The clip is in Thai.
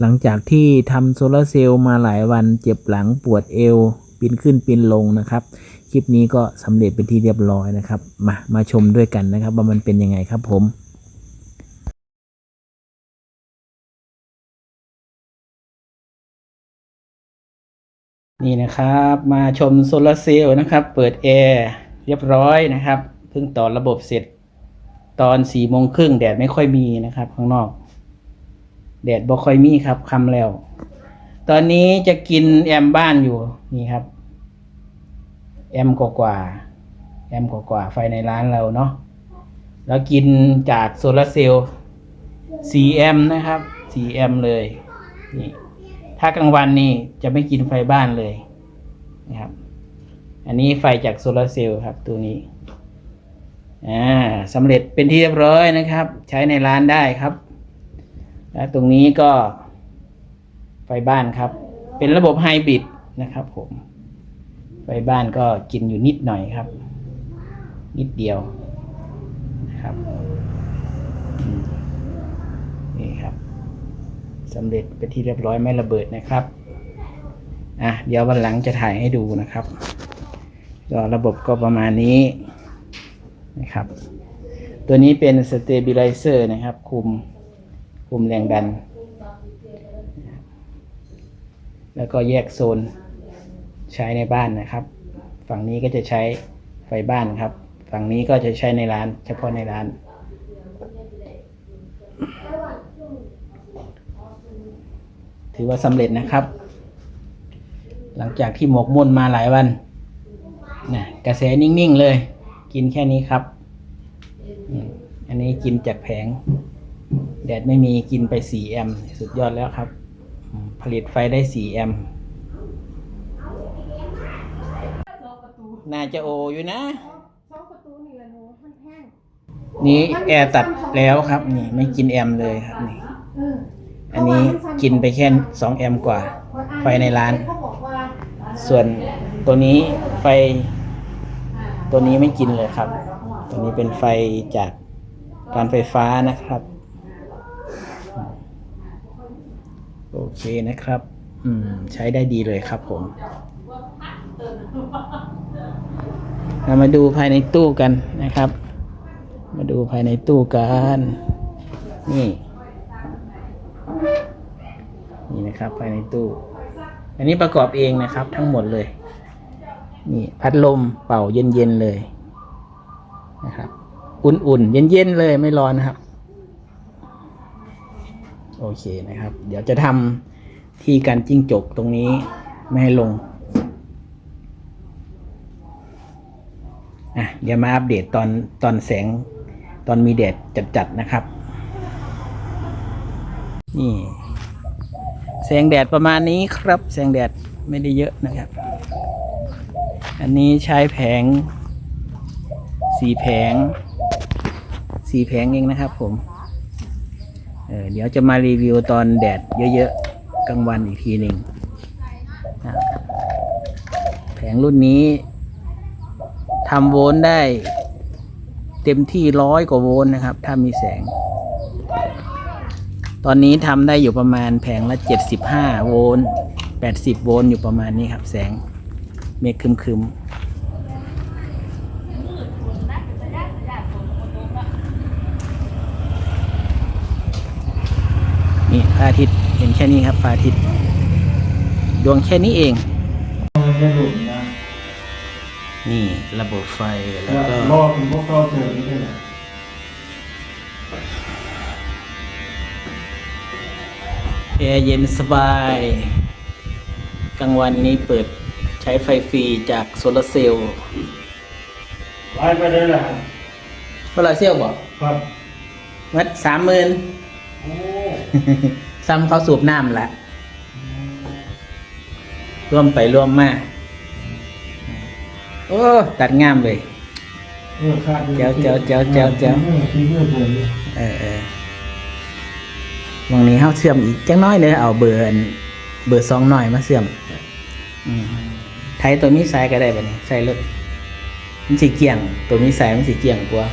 หลังจากที่ทำโซลาร์เซลล์มาหลายวันเจ็บหลังปวดเอวปีนขึ้นปีนลงนะครับ คลิปนี้ก็สำเร็จเป็นที่เรียบร้อยนะครับ มามาชมด้วยกันนะครับ ว่ามันเป็นยังไงครับผมนี่นะครับมาชมโซลาร์เซลล์นะครับ เปิดแอร์เรียบร้อยนะครับเพิ่งต่อระบบเสร็จ ตอนสี่โมงครึ่งแดดไม่ค่อยมีนะครับ ข้างนอก แดดบ่ค่อยมีครับคำแล้ว ตอนนี้จะกินแอมบ้านอยู่นี่ครับ แอมกว่าๆแอมกว่าๆไฟในร้านเราเนาะแล้วกินจากโซลาร์เซลล์4แอมนะครับ4แอมเลยนี่ถ้ากลางวันนี่จะไม่กินไฟบ้านเลยนะครับ อันนี้ไฟจากโซลาร์เซลล์ครับตัวนี้อ่าสำเร็จเป็นที่เรียบร้อยนะครับ ใช้ในร้านได้ครับ และตรงนี้ก็ไฟบ้านครับ เป็นระบบไฮบริดนะครับผมไฟบ้านก็กินอยู่นิดหน่อยครับ นิดเดียวนะครับนี่ครับสำเร็จเป็นที่เรียบร้อยไม่ระเบิดนะครับอะเดี๋ยววันหลังจะถ่ายให้ดูนะครับก็ระบบก็ประมาณนี้นะครับ ตัวนี้เป็นสเตเบลิเซอร์นะครับ คุม คุมแรงดัน แล้วก็แยกโซนใช้ในบ้านนะครับ ฝั่งนี้ก็จะใช้ไฟบ้านครับ ฝั่งนี้ก็จะใช้ในร้าน เฉพาะในร้าน ถือว่าสำเร็จนะครับ หลังจากที่หมกมุ่นมาหลายวันนะกระแสนิ่ง ๆ เลย กินแค่นี้ครับ อันนี้กินจากแผง แดดไม่มีกินไป 4 แอมป์สุดยอดแล้วครับ ผลิตไฟได้ 4 แอมป์น่าจะโออยู่นะ นี่แอร์ตัดแล้วครับ นี่ไม่กินแอมเลยครับนี่อันนี้กินไปแค่2แอมกว่า ไฟในร้าน ส่วนตัวนี้ไฟ ตัวนี้ไม่กินเลยครับ ตัวนี้เป็นไฟจากการไฟฟ้านะครับ โอเคนะครับ อืม ใช้ได้ดีเลยครับผมเรามาดูภายในตู้กันนะครับ มาดูภายในตู้กัน นี่ นี่นะครับภายในตู้ อันนี้ประกอบเองนะครับ ทั้งหมดเลย นี่พัดลมเป่าเย็นๆเลยนะครับ อุ่นๆ เย็นๆเลยไม่ร้อนนะครับ โอเคนะครับ เดี๋ยวจะทำที่การจิ้งจกตรงนี้ไม่ให้ลงอะเดี๋ยวมาอัปเดตตอนตอนแสงตอนมีแดดจัดๆนะครับ นี่ แสงแดดประมาณนี้ครับ แสงแดดไม่ได้เยอะนะครับ อันนี้ใช้แผงสีแผงสีแผงเองนะครับผม เออเดี๋ยวจะมารีวิวตอนแดดเยอะๆกลางวันอีกทีหนึ่งแผงรุ่นนี้ทำโวลต์ได้เต็มที่ร้อยกว่าโวลต์นะครับ ถ้ามีแสง ตอนนี้ทำได้อยู่ประมาณแผงละ 75 โวลต์ 80 โวลต์อยู่ประมาณนี้ครับ แสงเมฆคึมๆ นี่พระอาทิตย์เห็นแค่นี้ครับพระอาทิตย์ดวงแค่นี้เองไม่หลุดนะนี่ระบบไฟแล้วก็รอคุณพวกเขาเจอไม่ใช่เหรอแอร์เย็นสบายกลางวันนี้เปิดใช้ไฟฟรีจากโซลาร์เซลล์ไล่ไปเลยแหละโซลาร์เซลล์บอกครับวัดสามหมื่นโอ้ ซ้ำเขาสูบน้ำละร่วมไปร่วมมาโอ้ ตัดงามเลยเออขาดอยู่เจ้าเจ้าเจ้าเจ้าเจ้าออที่เมื่อผมเออเออวันนี้เขาเชื่อมอีกจังน้อยเลยเอาเบอร์อันเบอร์สองหน่อยมาเชื่อมอืมไทยตัวมีสายก็ได้ปะเนี่ยใส่เลยมันสีเกี่ยง ตัวมีสายมันสีเกี่ยงกว่า